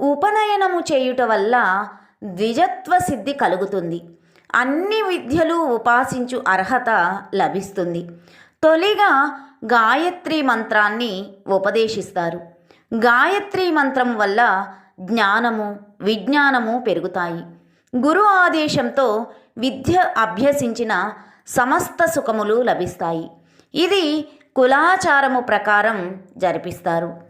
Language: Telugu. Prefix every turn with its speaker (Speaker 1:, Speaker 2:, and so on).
Speaker 1: ఉపనయనము చేయుట వల్ల ద్విజత్వ సిద్ధి కలుగుతుంది. అన్ని విద్యలు ఉపాసించు అర్హత లభిస్తుంది. తొలిగా గాయత్రి మంత్రాన్ని ఉపదేశిస్తారు. గాయత్రి మంత్రం వల్ల జ్ఞానము విజ్ఞానము పెరుగుతాయి. గురు ఆదేశంతో విద్య అభ్యసించిన సమస్త సుఖములు లభిస్తాయి. ఇది కులాచారము ప్రకారం జరిపిస్తారు.